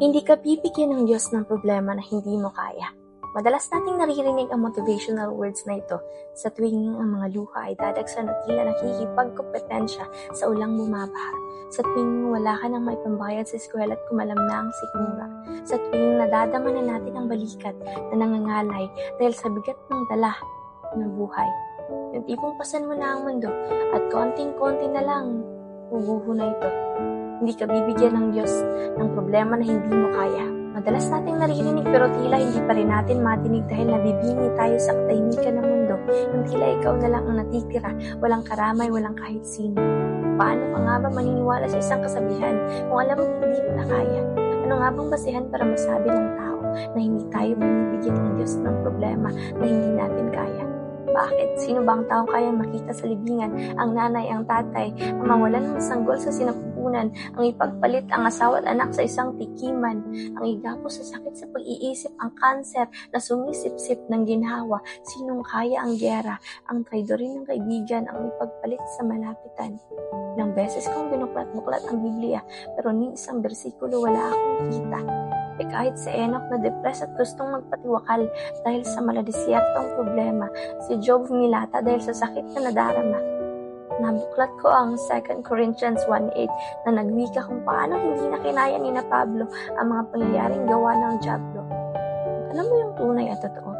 Hindi ka bibigyan ng Diyos ng problema na hindi mo kaya. Madalas nating naririnig ang motivational words na ito sa tuwing ang mga luha ay dadagsan at tila nakikipagkompetensya sa ulang bumabaha. Sa tuwing wala ka nang maipambayad sa eskwela at kumalam na ang sikmura. Sa tuwing nadadama na natin ang balikat na nangangalay dahil sa bigat ng dala ng buhay. Yung tipong pasan mo na ang mundo at konting-konti na lang ubuho na ito. Hindi ka bibigyan ng Diyos ng problema na hindi mo kaya. Madalas nating naririnig pero tila hindi pa rin natin matinig dahil nabibingi tayo sa katahimikan ng mundo. Yung tila ikaw na lang ang natitira, walang karamay, walang kahit sino. Paano ka nga ba maniniwala sa isang kasabihan kung alam mo hindi mo na kaya? Ano nga bang basihan para masabi ng tao na hindi tayo binibigyan ng Diyos ng problema na hindi natin kaya? Bakit? Sino ba ang taong kayang makita sa libingan? Ang nanay, ang tatay, ang mawalan ng sanggol sa sinapupunan, ang ipagpalit ang asawa at anak sa isang tikiman, ang igapo sa sakit sa pag-iisip, ang kanser na sumisip-sip ng ginhawa, sinong kaya ang gyera, ang traidorin ng kaibigan, ang ipagpalit sa malapitan. Ilang beses kong binuklat-buklat ang Biblia, pero ni isang bersikulo wala akong kita. E kahit si Enoch na depressed at gustong magpatiwakal dahil sa maladisyertong problema, si Job humilata dahil sa sakit na nadarama. Nabuklat ko ang 2 Corinthians 1.8 na nagwika kung paano hindi na kinaya ni na Pablo ang mga pangyayaring gawa ng Diablo. Alam mo yung tunay at totoo?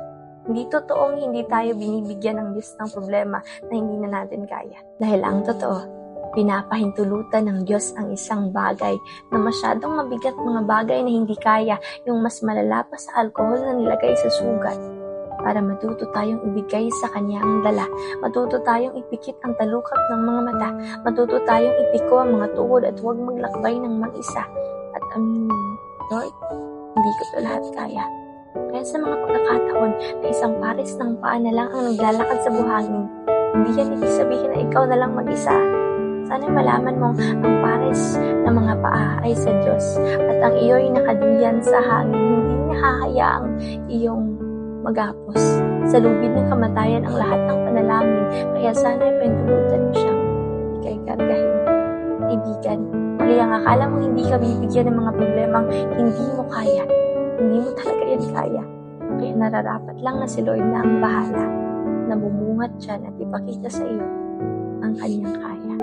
Hindi totoong hindi tayo binibigyan ng Diyos ng problema na hindi na natin kaya. Dahil ang totoo, pinapahintulutan ng Diyos ang isang bagay na masyadong mabigat mga bagay na hindi kaya yung mas malala sa alkohol na nilagay sa sugat para matuto tayong ibigay sa Kanya ang dala, matuto tayong ipikit ang talukap ng mga mata, matuto tayong ipiko ang mga tuhod at huwag maglakbay ng mag-isa. At aminin, Lord, hindi ko ito lahat kaya. Kaya sa mga pagkakataon na isang pares ng paa na lang ang naglalakad sa buhangin, hindi yan ibig sabihin na ikaw na lang mag-isa. Sana malaman mong ang pares ng mga paa ay sa Diyos at ang iyo'y nakaduyan sa hangin, hindi niya hahayaang iyong magapos. Sa lubid ng kamatayan ang lahat ng panalangin, kaya sana ay pendulutan mo siyang ikay kargahin. Kaibigan, mali ang akala mo hindi ka bibigyan ng mga problemang hindi mo kaya. Hindi mo talaga yan kaya. Kaya nararapat lang na si Lord na ang bahala na bumungat dyan at ipakita sa iyo ang kanyang kaya.